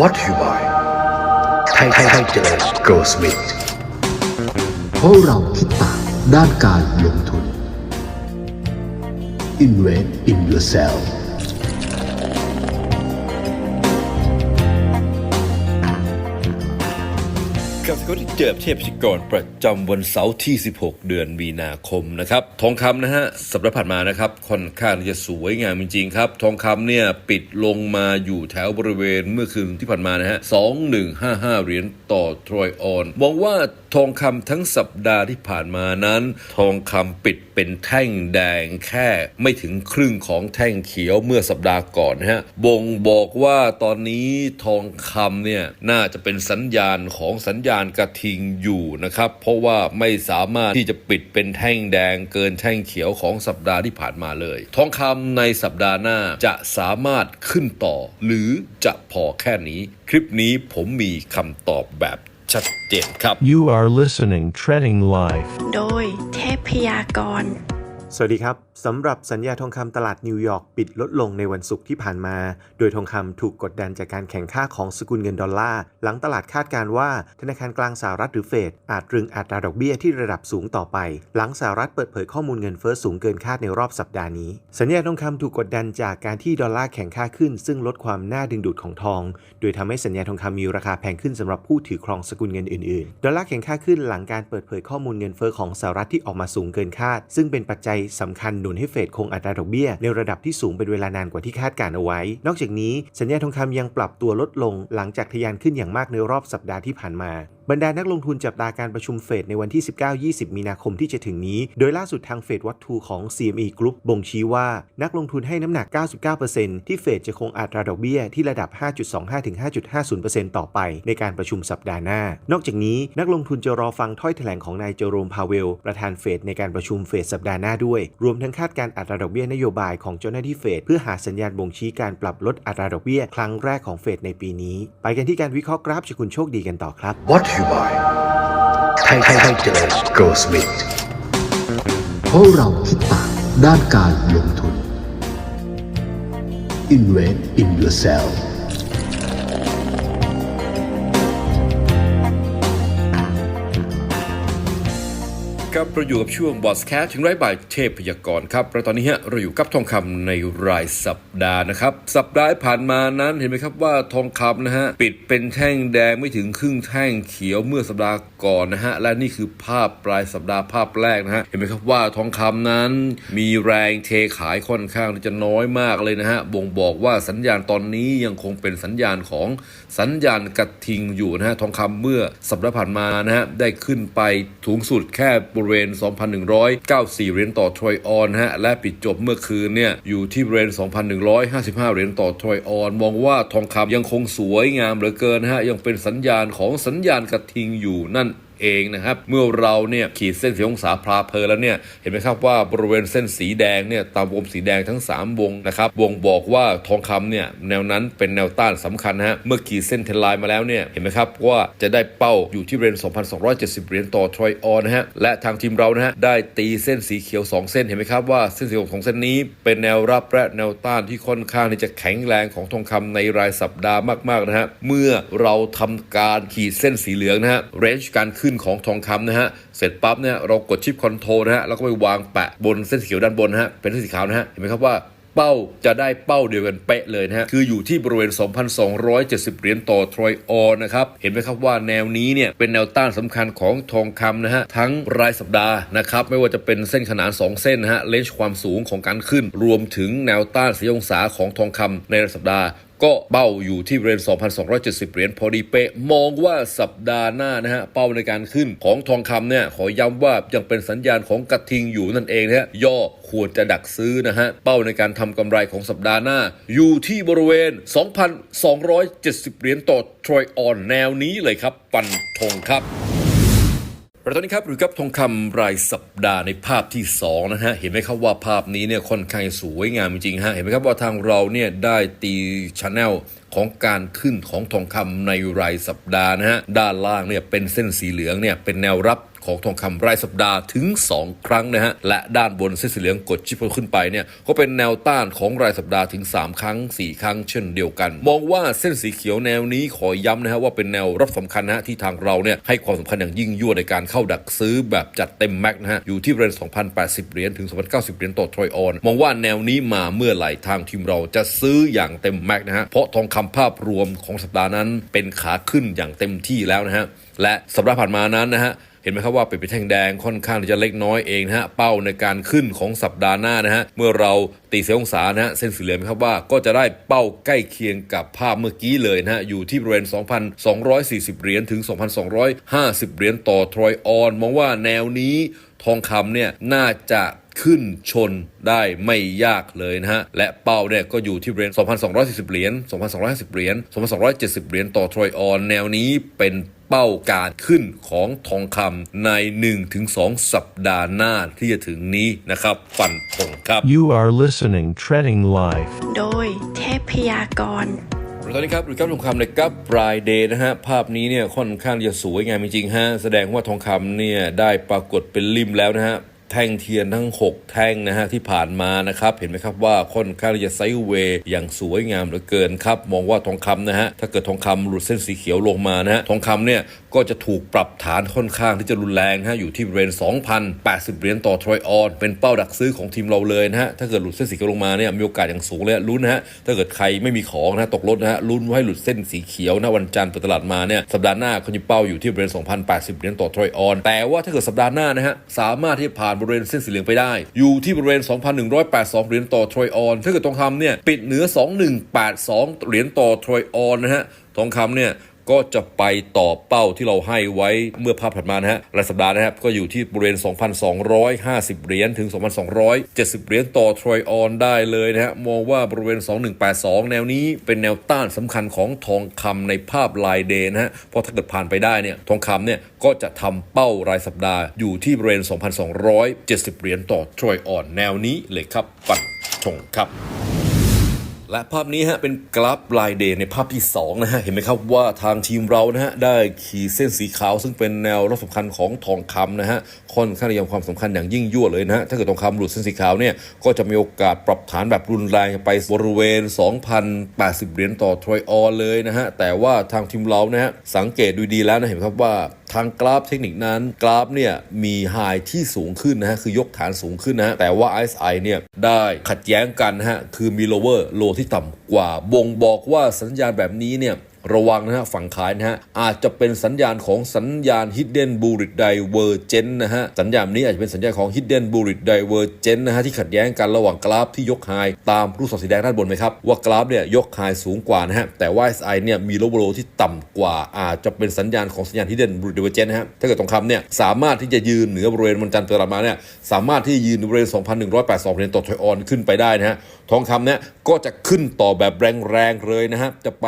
What you buy ไทยไทยเจริญ Go Smith เพราะเราคิดต่างด้านการลงทุน Invest in yourself ก็ที่เจอเทพชิกรประจำวันเสาร์ที่ 16 เดือนมีนาคมนะครับ ทองคำนะฮะสัปดาห์ผ่านมานะครับ ค่อนข้างจะสวยงามจริงๆครับ ทองคำเนี่ยปิดลงมาอยู่แถวบริเวณเมื่อคืนที่ผ่านมานะฮะ 2155 เหรียญต่อทรอยออนมองว่า ทองคำทั้งสัปดาห์ที่ผ่านมานั้น ทองคำปิดเป็นแท่งแดงแค่ไม่ถึงครึ่งของแท่งเขียวเมื่อสัปดาห์ก่อนนะฮะบ่งบอกว่าตอนนี้ทองคำเนี่ยน่าจะเป็นสัญญาณของสัญญาณกระทิงอยู่นะครับ เพราะว่าไม่สามารถที่จะปิดเป็นแท่งแดงเกินแท่งเขียวของสัปดาห์ที่ผ่านมาเลย ทองคำในสัปดาห์หน้าจะสามารถขึ้นต่อ หรือจะพอแค่นี้ คลิปนี้ผมมีคำตอบแบบ ชัดเจนครับ You are listening Treading Live. โดยเทพยากร สวัสดีครับสำหรับสัญญาทองคำตลาดนิวยอร์กปิดลดลงในวันศุกร์ที่ผ่านมา โดยทองคำถูกกดดันจากการแข่งค่าของสกุลเงินดอลลาร์ หลังตลาดคาดการว่าธนาคารกลางสหรัฐหรือเฟดอาจตรึงอัตราดอกเบี้ยที่ระดับสูงต่อไป หลังสหรัฐเปิดเผยข้อมูลเงินเฟ้อสูงเกินคาดในรอบสัปดาห์นี้ สัญญาทองคำถูกกดดันจากการที่ดอลลาร์แข็งค่าขึ้น ซึ่งลดความน่าดึงดูดของทอง โดยทำให้สัญญาทองคำมีราคาแพงขึ้นสำหรับผู้ถือครองสกุลเงินอื่นๆ ดอลลาร์แข็งค่าขึ้นหลังการเปิดเผยข้อมูลเงินเฟ้อของสหรัฐที่ออกมาสูงเกินคาด ซึ่งเป็นปัจจัยสำคัญหนุนให้เฟดคงอัตราดอกเบี้ย ในระดับที่สูงเป็นเวลานานกว่าที่คาดการเอาไว้ นอกจากนี้สัญญาทองคำยังปรับตัวลดลงหลังจากทะยานขึ้นอย่างมากในรอบสัปดาห์ที่ผ่านมา บรรดานักลงทุนจับตาการประชุมเฟดในวันที่ 19-20 มีนาคมที่จะถึงนี้ โดยล่าสุดทางเฟดวัตทูของ CME Group บ่งชี้ว่านักลงทุนให้น้ำหนัก 99%ที่เฟดจะคงอัตราดอกเบี้ยที่ระดับ 5.25-5.50%ต่อไปในการประชุมสัปดาห์หน้า นอกจากนี้นักลงทุนจะรอฟังถ้อยแถลงของนายเจอโรมพาเวล ประธานเฟดในการประชุมเฟดสัปดาห์หน้าด้วย รวมทั้งคาดการอัตราดอกเบี้ยนโยบายของเจ้าหน้าที่เฟดเพื่อหาสัญญาณบ่งชี้การปรับลดอัตราดอกเบี้ยครั้งแรกของเฟดในปีนี้ ไปกันที่การวิเคราะห์กราฟจากคุณโชคดีกันต่อครับ What you by ไทยไทยเจริญ Go Smith เพราะเราคิดต่างด้านการลงทุน Invest in yourself ครับเราอยู่กับช่วงบอสแคสถึงไร้บ่ายเทพพยากรณ์ครับแล้วตอนนี้ฮะเราอยู่กับทองคำในรายสัปดาห์นะครับ สัปดาห์ผ่านมานั้นเห็นไหมครับว่าทองคำนะฮะปิดเป็นแท่งแดงไม่ถึงครึ่งแท่งเขียวเมื่อสัปดาห์ก่อนนะฮะและนี่คือภาพปลายสัปดาห์ภาพแรกนะฮะเห็นไหมครับว่าทองคำนั้น มีแรงเทขายค่อนข้างจะน้อยมากเลยนะฮะบ่งบอกว่าสัญญาณตอนนี้ยังคงเป็นสัญญาณของสัญญาณกระทิงอยู่นะฮะทองคำเมื่อสัปดาห์ผ่านมานะฮะได้ขึ้นไปสูงสุดแค่บริเวณ 2,194 เหรียญต่อทรอยออนฮะและปิดจบเมื่อคืนเนี่ยอยู่ที่บริเวณ 2,155 เหรียญต่อทรอยออน มองว่าทองคำยังคงสวยงามเหลือเกินฮะยังเป็นสัญญาณของสัญญาณกระทิงอยู่นั่นเองนะครับ เมื่อเราเนี่ยขีดเส้นสีองศาพราเพลแล้วเนี่ยเห็นไหมครับว่าบริเวณเส้นสีแดงเนี่ยตามวงสีแดงทั้ง 3 วงนะครับวงบอกว่าทองคำเนี่ยแนวนั้นเป็นแนวต้านสำคัญนะฮะเมื่อขีดเส้นเทนไลน์มาแล้วเนี่ยเห็นไหมครับว่าจะได้เป้าอยู่ที่บริเวณ2,270 เหรียญต่อทรอยออนนะฮะและทางทีมเรานะฮะได้ตีเส้นสีเขียว 2 เส้นเห็นไหมครับว่าเส้นสีของเส้นนี้เป็นแนวรับและแนวต้านที่ค่อนข้างที่จะแข็งแรงของทองคำในรายสัปดาห์มากๆนะฮะเมื่อเราทำการขีดเส้นสีเหลืองนะฮะเรนจ์การขึ้นของทองคำนะฮะ เสร็จปั๊บเนี่ยเรากดชิปคอนโทรลนะฮะ แล้วก็ไปวางแปะบนเส้นสีเขียวด้านบนนะฮะ เป็นเส้นสีขาวนะฮะ เห็นไหมครับว่าเป้าจะได้เป้าเดียวกันเป๊ะเลยนะฮะ คืออยู่ที่บริเวณ 2,270 เหรียญต่อทรอยออนนะครับ เห็นไหมครับว่าแนวนี้เนี่ยเป็นแนวต้านสำคัญของทองคำนะฮะ ทั้งรายสัปดาห์นะครับ ไม่ว่าจะเป็นเส้นขนาน 2 เส้นนะฮะ เลนจ์ความสูงของการขึ้น รวมถึงแนวต้านสีองศาของทองคำในรายสัปดาห์ก็เป้าอยู่ที่บริเวณ2,270 เหรียญพอดีเป๊ะ มองว่าสัปดาห์หน้านะฮะ เป้าในการขึ้นของทองคำเนี่ย ขอย้ำว่ายังเป็นสัญญาณของกระทิงอยู่นั่นเองนะฮะ ย่อควรจะดักซื้อนะฮะ เป้าในการทำกำไรของสัปดาห์หน้า อยู่ที่บริเวณ 2,270 เหรียญต่อทรอยออนแนวนี้เลยครับฟันธงครับ เราตอนนี้ครับหรือกับทองคำรายสัปดาห์ในภาพที่2นะฮะเห็นไหมครับว่าภาพนี้เนี่ยค่อนข้างสวยงามจริงฮะเห็นไหมครับว่าทางเราเนี่ยได้ตีชแนลของการขึ้นของทองคำในรายสัปดาห์นะฮะด้านล่างเนี่ยเป็นเส้นสีเหลืองเนี่ยเป็นแนวรับ ของทองคำรายสัปดาห์ถึง 2 ครั้งนะฮะ และด้านบนเส้นสีเหลืองกดชิปขึ้นไปเนี่ยก็เป็นแนวต้านของรายสัปดาห์ถึง 3 ครั้ง 4 ครั้งเช่นเดียวกัน มองว่าเส้นสีเขียวแนวนี้ขอย้ำนะฮะว่าเป็นแนวรับสำคัญนะฮะที่ทางเราเนี่ยให้ความสำคัญอย่างยิ่งยวดในการเข้าดักซื้อแบบจัดเต็มแม็กนะฮะอยู่ที่บริเวณ2,080 เหรียญถึง 2,090 เหรียญต่อทรอยออน มองว่าแนวนี้มาเมื่อไหร่ทางทีมเราจะซื้ออย่างเต็มแม็กนะฮะเพราะทองคำภาพรวมของสัปดาห์นั้นเป็นขาขึ้นอย่างเต็มที่แล้วนะฮะและสัปดาห์ผ่านมานั้นนะฮะ เห็นไหมครับว่าเป็นไปแท่งแดงค่อนข้างจะเล็กน้อยเองนะฮะเป้าในการขึ้นของสัปดาห์หน้านะฮะเมื่อเราตีเสียองศานะฮะเส้นสีเหลืองครับว่าก็จะได้เป้าใกล้เคียงกับภาพเมื่อกี้เลยนะฮะอยู่ที่บริเวณ 2,240 เหรียญถึง 2,250 เหรียญต่อทรอยออน มองว่าแนวนี้ทองคำเนี่ยน่าจะ ขึ้นชนได้ไม่ยากเลยนะฮะ และเป้าเนี่ยก็อยู่ที่บริเวณ2,240 เหรียญ 2,250 เหรียญ 2,270 เหรียญต่อทรอยออนแนวนี้เป็นเป้าการขึ้นของทองคำใน 1-2 สัปดาห์หน้าที่จะถึงนี้นะครับ ฟันธงครับ You are listening Treading Life. โดยเทพยากรตอนนี้ครับหรือกับทองคำในกับปลายเดย์นะฮะ ภาพนี้เนี่ยค่อนข้างจะสวยงามจริงๆฮะ แสดงว่าทองคำเนี่ยได้ปรากฏเป็นริมแล้วนะฮะ แท่งเทียนทั้ง 6 แท่งนะฮะที่ผ่านมานะครับเห็นไหมครับว่าค่อนข้างจะไซด์เวย์อย่างสวยงามเหลือเกินครับมองว่าทองคำนะฮะถ้าเกิดทองคำหลุดเส้นสีเขียวลงมานะฮะทองคำเนี่ย ก็จะถูกปรับฐานค่อนข้างที่จะรุนแรงฮะอยู่ที่บริเวณ2,080 เหรียญต่อทรอยออนเป็นเป้าดักซื้อของทีมเราเลยนะฮะถ้าเกิดหลุดเส้นสีเขียวลงมาเนี่ยมีโอกาสอย่างสูงเลยลุ้นนะฮะถ้าเกิดใครไม่มีของนะฮะตกรถนะฮะลุ้นว่าให้หลุดเส้นสีเขียวนะวันจันทร์เปิดตลาดมาเนี่ยสัปดาห์หน้าเขาจะเป้าอยู่ที่บริเวณ2,080 เหรียญต่อทรอยออนแต่ว่าถ้าเกิดสัปดาห์หน้านะฮะสามารถที่จะผ่านบริเวณเส้นสีเหลืองไปได้ อยู่ที่บริเวณ 2,182 เหรียญต่อทรอยออนถ้าเกิดทองคำเนี่ยปิดเหนือ 2182 เหรียญต่อทรอยออนนะฮะทองคำเนี่ย ก็จะไปต่อเป้าที่เราให้ไว้เมื่อภาพถัดมานะฮะรายสัปดาห์นะครับ ก็อยู่ที่บริเวณ 2,250 เหรียญถึง 2,270 เหรียญต่อทรอยออนได้เลยนะฮะ มองว่าบริเวณ 2182 แนวนี้เป็นแนวต้านสำคัญของทองคำในภาพลายเดย์นะฮะ เพราะถ้าเกิดผ่านไปได้เนี่ย ทองคำเนี่ยก็จะทำเป้ารายสัปดาห์อยู่ที่บริเวณ 2,270 เหรียญต่อทรอยออนแนวนี้เลยครับปันชงครับ และภาพนี้ฮะเป็นกราฟลายเดย์ในภาพที่2นะฮะเห็นไหมครับว่าทางทีมเรานะฮะได้ขีดเส้นสีขาว ซึ่งเป็นแนวรับสำคัญของทองคำนะฮะค่อนข้างจะยังความสำคัญอย่างยิ่งยวดเลยนะฮะถ้าเกิดทองคำหลุดเส้นสีขาวเนี่ยก็จะมีโอกาสปรับฐานแบบรุนแรงไปบริเวณ 2,080 เหรียญต่อทรอยออนเลยนะฮะแต่ว่าทางทีมเรานะฮะสังเกตดูดีแล้วนะเห็นไหมครับว่า ทางกราฟเทคนิคนั้นกราฟเนี่ยมีไฮที่สูงขึ้นนะฮะคือยกฐานสูงขึ้นนะฮะแต่ว่า RSI เนี่ยได้ขัดแย้งกันนะฮะคือมี lower low ที่ต่ำกว่าบ่งบอกว่าสัญญาณแบบนี้เนี่ย ระวังนะฮะฝั่งขายนะฮะอาจจะเป็นสัญญาณของสัญญาณ hidden bullish divergence นะฮะสัญญาณนี้อาจจะเป็นสัญญาณของ hidden bullish divergence นะฮะที่ขัดแย้งกันระหว่างกราฟที่ยกไฮตามรูปศรสีแดงด้านบนไหมครับ ว่ากราฟเนี่ยยกไฮสูงกว่านะฮะแต่ว่า SI เนี่ยมี lower low ที่ต่ำกว่า อาจจะเป็นสัญญาณของสัญญาณ hidden bullish divergence นะฮะถ้าเกิดทองคำเนี่ยสามารถที่จะยืนเหนือบริเวณวันจันทร์เปิดตลาดมาเนี่ยสามารถที่จะยืนบริเวณ 2,182เหรียญต่อทอยออนขึ้นไปได้นะฮะทองคำเนี่ยก็จะขึ้นต่อแบบแรงๆเลยนะฮะจะไป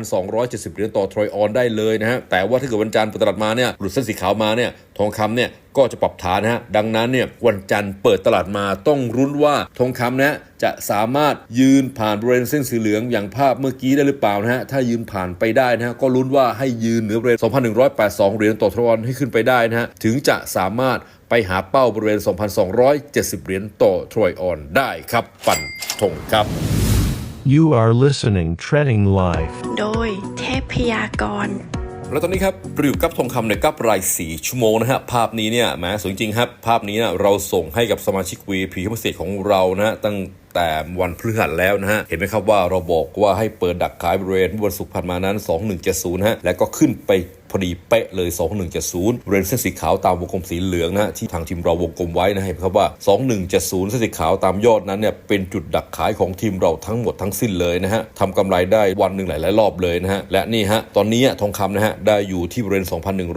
2,270 เหรียญต่อทรอยออนได้เลยนะฮะแต่ว่าถ้าเกิดวันจันทร์เปิดตลาดมาเนี่ยหลุดเส้นสีขาวมาเนี่ยทองคำเนี่ยก็จะปรับฐานนะฮะดังนั้นเนี่ยวันจันทร์เปิดตลาดมาต้องรุ้นว่าทองคำนะจะสามารถยืนผ่านบริเวณเส้นสีเหลืองอย่างภาพเมื่อกี้ได้หรือเปล่านะฮะถ้ายืนผ่านไปได้นะฮะก็ลุ้นว่าให้ยืนเหนือบริเวณ2,182 เหรียญต่อทรอยออนให้ขึ้นไปได้นะฮะถึงจะสามารถ ไปหาเป้าบริเวณ 2,270 เหรียญต่อทรอยออนได้ครับปั่นธงครับ You are listening Treading Life. โดยเทพยากรแล้วตอนนี้ครับเราอยู่กับทองคำในกับราย4ชั่วโมงนะฮะภาพนี้เนี่ยแหมสวยจริงครับ ภาพนี้นะเราส่งให้กับสมาชิก VIP พิเศษของเรานะฮะตั้ง แต่วันพฤหัสแล้วนะฮะ เห็นไหมครับว่าเราบอกว่าให้เปิดดักขายบริเวณวันศุกร์ผ่านมานั้น 2170ฮะ แล้วก็ขึ้นไปพอดีเป๊ะเลย 2170บริเวณเส้นสีขาวตามวงกลมสีเหลืองนะที่ทางทีมเราวงกลมไว้นะเห็นไหมครับว่า 2170 เส้นสีขาวตามยอดนั้นเนี่ยเป็นจุดดักขายของทีมเราทั้งหมดทั้งสิ้นเลยนะฮะทำกำไรได้วันหนึ่งหลาย ๆ รอบเลยนะฮะ และนี่ฮะ ตอนนี้ทองคำนะฮะ ได้อยู่ที่บริเวณ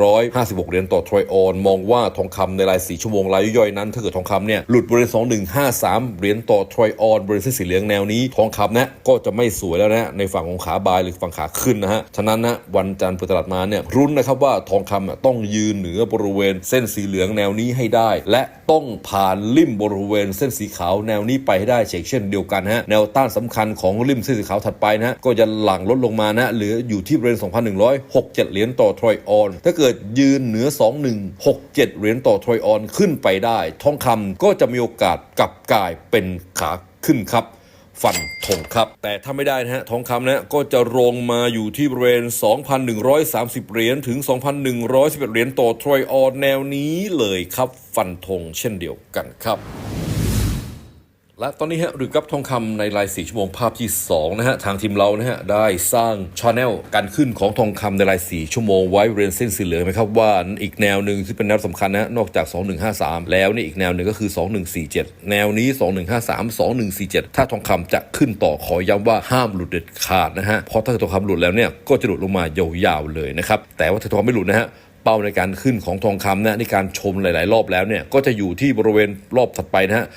2,156 เหรียญต่อทรอยออน มองว่าทองคำในราย 4 ชั่วโมงรายย่อยนั้น ถ้าเกิดทองคำเนี่ยหลุดบริเวณ 2153 เหรียญต่อทรอยออนบริเวณเส้นสีเหลืองแนวนี้ทองคำนะก็จะไม่สวยแล้วนะในฝั่งของขาบายหรือฝั่งขาขึ้นนะฮะฉะนั้นนะวันจันทร์เปิดตลาดมาเนี่ยรุ้นนะครับว่าทองคำต้องยืนเหนือบริเวณเส้นสีเหลืองแนวนี้ให้ได้ และต้องผ่านลิ่มบริเวณเส้นสีขาวแนวนี้ไปให้ได้เช่นเช่นเดียวกันฮะแนวต้านสำคัญของลิ่มเส้นสีขาวถัดไปนะฮะก็จะหลั่งลดลงมานะเหลืออยู่ที่บริเวณ2,167 เหรียญต่อทรอยออน ถ้าเกิดยืนเหนือ 2167 เหรียญต่อทรอยออนขึ้นไปได้ ทองคำก็จะมีโอกาสกลับกลายเป็นขา ขึ้นครับ ฟันทงครับ แต่ถ้าไม่ได้นะฮะทองคำนะก็จะลงมาอยู่ที่บริเวณ 2,130 เหรียญถึง 2,111 เหรียญต่อทรอยออนแนวนี้เลยครับ ฟันธงเช่นเดียวกันครับ และตอนนี้ฮะหรือกับทองคำในราย4ชั่วโมงภาพที่2นะฮะทางทีมเรานะฮะได้สร้างชาแนลการขึ้นของทองคำในราย4ชั่วโมงไว้เรียนเส้นสีเหลืองไหมครับว่าอีกแนวหนึ่งที่เป็นแนวสำคัญนะนอกจาก 2153 แล้วนี่อีกแนวหนึ่งก็คือ 2147 แนวนี้ 2153 2147 ถ้าทองคำจะขึ้นต่อขอย้ำว่าห้ามหลุดเด็ดขาดนะฮะเพราะถ้าทองคำหลุดแล้วเนี่ยก็จะหลุดลงมายาวๆเลยนะครับแต่ว่าถ้าทองคำไม่หลุดนะฮะ เป้าในการขึ้นของทองคำนะในการชมหลาย ๆ รอบแล้วเนี่ยก็จะอยู่ที่บริเวณรอบถัดไปนะฮะ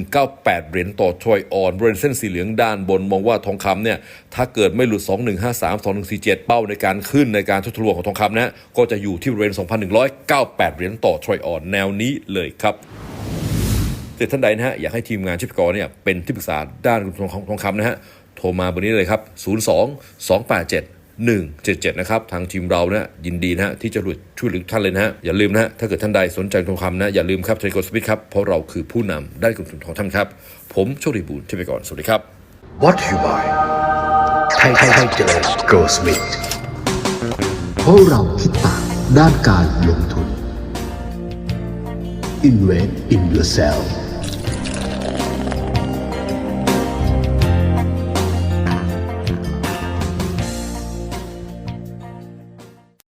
2198 เหรียญต่อทรอยออนบริเวณเส้นสีเหลืองด้านบนมองว่าทองคำเนี่ยถ้าเกิดไม่หลุด 2153 2147 เป้าในการขึ้นในการทดทะลวงของทองคำนะก็จะอยู่ที่บริเวณ 2198 เหรียญต่อทรอยออนแนวนี้เลยครับเกิดท่านใดนะฮะอยากให้ทีมงานชิปกรเนี่ยเป็นที่ปรึกษาด้านทองทองคำนะฮะโทรมาเบอร์นี้เลยครับ 02 287 177 นะครับ ทางทีมเราเนี่ยยินดีนะฮะที่จะช่วยเหลือท่านเลยนะฮะอย่าลืมนะฮะถ้าเกิดท่านใดสนใจทองคำนะ อย่าลืมครับเทรดกดสปิทครับ เพราะเราคือผู้นำด้านการลงทุนของท่านครับ ผมโชคดีบูลที่ไปก่อน สวัสดีครับ What you buy ไทยไทยไทยเจริญ Go Smith เพราะเราคิดต่างด้านการลงทุน Invest in yourself